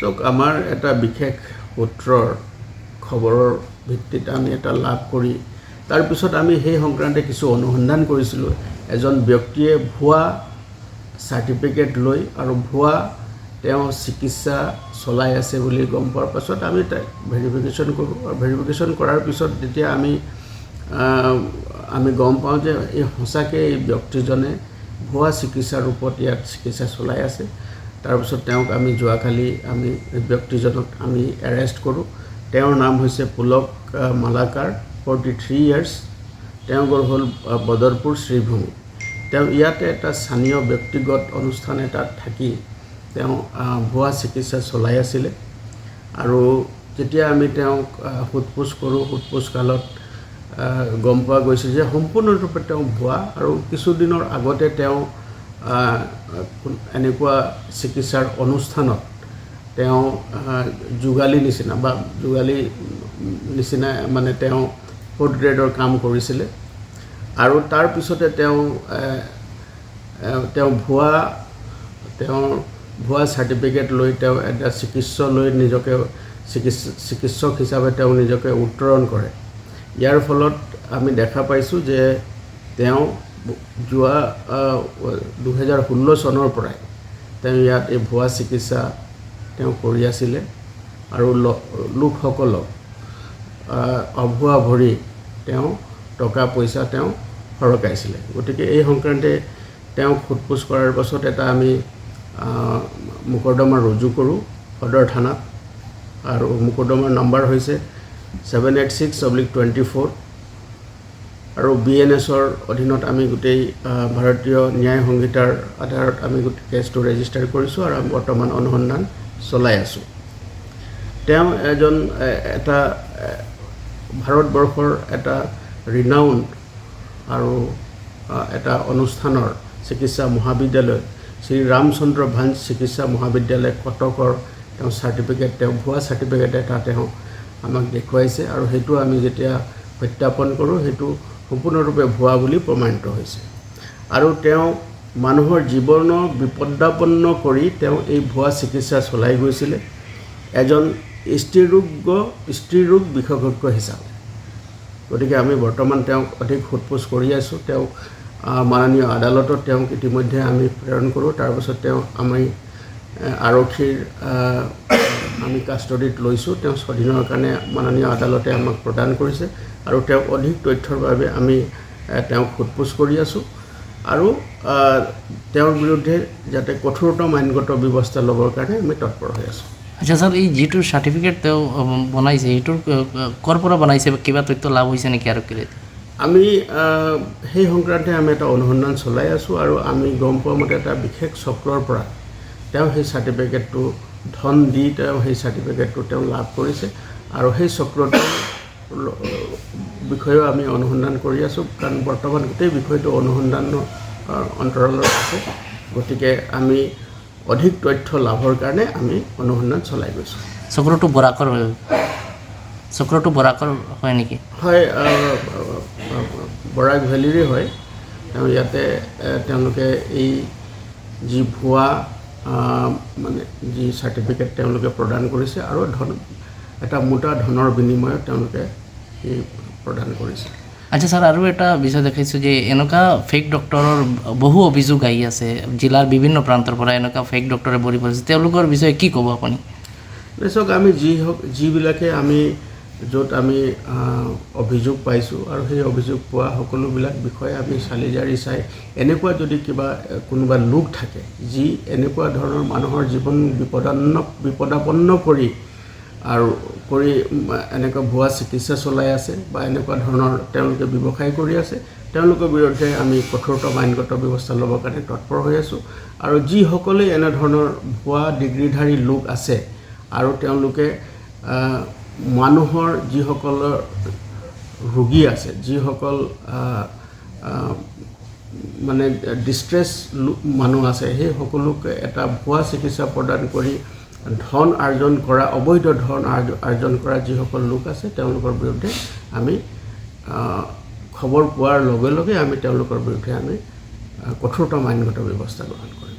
চাওক আমাৰ এটা বিশেষ সূত্ৰৰ খবৰৰ ভিত্তিত আমি এটা লাভ কৰি তাৰপিছত আমি সেই সংক্ৰান্তে কিছু অনুসন্ধান কৰিছিলোঁ। এজন ব্যক্তিয়ে ভুৱা চাৰ্টিফিকেট লৈ আৰু ভুৱা তেওঁ চিকিৎসা চলাই আছে বুলি গম পোৱাৰ পাছত আমি তাক ভেৰিফিকেশ্যন কৰোঁ। আৰু ভেৰিফিকেশ্যন কৰাৰ পিছত যেতিয়া আমি আমি গম পাওঁ যে এই সঁচাকৈ এই ব্যক্তিজনে ভুৱা চিকিৎসাৰ ৰূপত ইয়াত চিকিৎসা চলাই আছে তাৰপিছত তেওঁক আমি যোৱাকালি আমি ব্যক্তিজনক আমি এৰেষ্ট কৰোঁ। তেওঁৰ নাম হৈছে Pulak Malakar forty three years তেওঁ গ'ল হ'ল বদৰপুৰ শ্ৰীভূমি। তেওঁ ইয়াতে এটা স্থানীয় ব্যক্তিগত অনুষ্ঠান এটাত থাকি তেওঁ ভুৱা চিকিৎসা চলাই আছিলে। আৰু যেতিয়া আমি তেওঁক সোধ পোছ কৰোঁ সোধ পোছ কালত গম পোৱা গৈছে যে সম্পূৰ্ণৰূপে তেওঁ ভুৱা। আৰু কিছুদিনৰ আগতে তেওঁ এনেকুৱা চিকিৎসাৰ অনুষ্ঠানত তেওঁ যোগালী নিচিনা বা যোগালী নিচিনা মানে তেওঁ ফ'ৰ্থ গ্ৰেডৰ কাম কৰিছিলে। আৰু তাৰপিছতে তেওঁ এ, এ, তেওঁ ভুৱা তেওঁৰ ভুৱা চাৰ্টিফিকেট লৈ তেওঁ এটা চিকিৎসক লৈ নিজকে চিকিৎস চিকিৎসক হিচাপে তেওঁ নিজকে উত্তৰণ কৰে। ইয়াৰ ফলত আমি দেখা পাইছোঁ যে তেওঁ যোৱা দুহেজাৰ ষোল্ল চনৰ পৰাই তেওঁ ইয়াত এই ভুৱা চিকিৎসা তেওঁ কৰি আছিলে আৰু লোকসকলক অভুৱা ভৰি তেওঁ টকা পইচা তেওঁ সৰকাইছিলে গতিকে এই সংক্ৰান্তে তেওঁক সোধ পোছ কৰাৰ পাছত এটা আমি মোকৰ্দমা ৰুজু কৰোঁ সদৰ থানাত। আৰু মোকৰ্দমাৰ নম্বৰ হৈছে seven eight six oblique twenty four আৰু বি এন এছৰ অধীনত আমি গোটেই ভাৰতীয় ন্যায় সংহিতাৰ আধাৰত আমি গোটেই কেছটো ৰেজিষ্টাৰ কৰিছোঁ আৰু বৰ্তমান অনুসন্ধান চলাই আছোঁ। তেওঁ এজন এটা ভাৰতবৰ্ষৰ এটা ৰিনাউণ্ড আৰু এটা অনুষ্ঠানৰ চিকিৎসা মহাবিদ্যালয় শ্ৰী ৰামচন্দ্ৰ ভাঞ্জ চিকিৎসা মহাবিদ্যালয় কটকৰ তেওঁ চাৰ্টিফিকেট তেওঁ ভুৱা চাৰ্টিফিকেট এটা তেওঁ আমাক দেখুৱাইছে আৰু সেইটো আমি যেতিয়া সত্যাপন কৰোঁ সেইটো সম্পূৰ্ণৰূপে ভুৱা বুলি প্ৰমাণিত হৈছে। আৰু তেওঁ মানুহৰ জীৱনৰ বিপদাপন্ন কৰি তেওঁ এই ভুৱা চিকিৎসা চলাই গৈছিলে। এজন স্ত্ৰীৰোগ্য স্ত্ৰীৰোগ বিশেষজ্ঞ হিচাপে। গতিকে আমি বৰ্তমান তেওঁক অধিক সোধ পোছ কৰি আছোঁ। আহ, মাননীয় আদালতত তেওঁক ইতিমধ্যে আমি প্ৰেৰণ কৰোঁ। তাৰপিছত তেওঁ আমি আৰক্ষীৰ আমি কাষ্টডিত লৈছোঁ। তেওঁ স্বাধীনৰ কাৰণে মাননীয় আদালতে আমাক প্ৰদান কৰিছে। আৰু তেওঁক অধিক তথ্যৰ বাবে আমি তেওঁক সোধ পোছ কৰি আছোঁ। আৰু তেওঁৰ বিৰুদ্ধে যাতে কঠোৰতম আইনগত ব্যৱস্থা ল'বৰ কাৰণে আমি তৎপৰ হৈ আছোঁ। আচ্ছা ছাৰ এই যিটো চাৰ্টিফিকেট তেওঁ বনাইছে সেইটোৰ ক'ৰ পৰা বনাইছে বা কিবা তথ্য লাভ হৈছে নেকি আৰু কি? আমি সেই সংক্ৰান্তে আমি এটা অনুসন্ধান চলাই আছোঁ আৰু আমি গম পোৱা মতে এটা বিশেষ চক্ৰৰ পৰা তেওঁ সেই চাৰ্টিফিকেটটো ধন দি তেওঁ সেই চাৰ্টিফিকেটটো তেওঁ লাভ কৰিছে। আৰু সেই চক্ৰটোৰ ল- বিষয়েও আমি অনুসন্ধান কৰি আছোঁ কাৰণ বৰ্তমান গোটেই বিষয়টো অনুসন্ধানৰ অন্তৰালত আছে। গতিকে আমি অধিক তথ্য লাভৰ কাৰণে আমি অনুসন্ধান চলাই গৈছোঁ। চক্ৰটো বৰাকৰ হয় চক্ৰটো বৰাকৰ হয় নেকি? হয় বৰাক ভেলীৰে হয়। তেওঁ ইয়াতে তেওঁলোকে এই যি ভুৱা মানে যি চাৰ্টিফিকেট তেওঁলোকে প্ৰদান কৰিছে আৰু ধন এটা মোটা ধনৰ বিনিময়ত তেওঁলোকে এই প্ৰদান কৰিছে। আচ্ছা ছাৰ আৰু এটা বিষয় দেখাইছোঁ যে এনেকুৱা ফেক ডক্টৰৰ বহু অভিযোগ আহি আছে জিলাৰ বিভিন্ন প্ৰান্তৰ পৰা এনেকুৱা ফেক ডক্টৰে ভৰি পৰিছে। তেওঁলোকৰ বিষয়ে কি ক'ব আপুনি? চাওক আমি যি হওক যিবিলাকে আমি য'ত আমি অভিযোগ পাইছোঁ আৰু সেই অভিযোগ পোৱা সকলোবিলাক বিষয়ে আমি চালি জাৰি চাই এনেকুৱা যদি কিবা কোনোবা লোক থাকে যি এনেকুৱা ধৰণৰ মানুহৰ জীৱন বিপদান্ন বিপদাপন্ন কৰি আৰু কৰি এনেকুৱা ভুৱা চিকিৎসা চলাই আছে বা এনেকুৱা ধৰণৰ তেওঁলোকে ব্যৱসায় কৰি আছে তেওঁলোকৰ বিৰুদ্ধে আমি কঠোৰতম আইনগত ব্যৱস্থা ল'বৰ কাৰণে তৎপৰ হৈ আছোঁ। আৰু যিসকলে এনেধৰণৰ ভুৱা ডিগ্ৰীধাৰী লোক আছে আৰু তেওঁলোকে মানুহৰ যিসকলৰ ৰোগী আছে যিসকল মানে ডিষ্ট্ৰেছ মানুহ আছে সেই সকলোকে এটা ভুৱা চিকিৎসা প্ৰদান কৰি ধন আৰ্জন কৰা অবৈধ ধন আৰ্জ- আৰ্জন কৰা যিসকল লোক আছে তেওঁলোকৰ বিৰুদ্ধে আমি খবৰ পোৱাৰ লগে লগে আমি তেওঁলোকৰ বিৰুদ্ধে আমি কঠোৰতম আইনগত ব্যৱস্থা গ্ৰহণ কৰিম।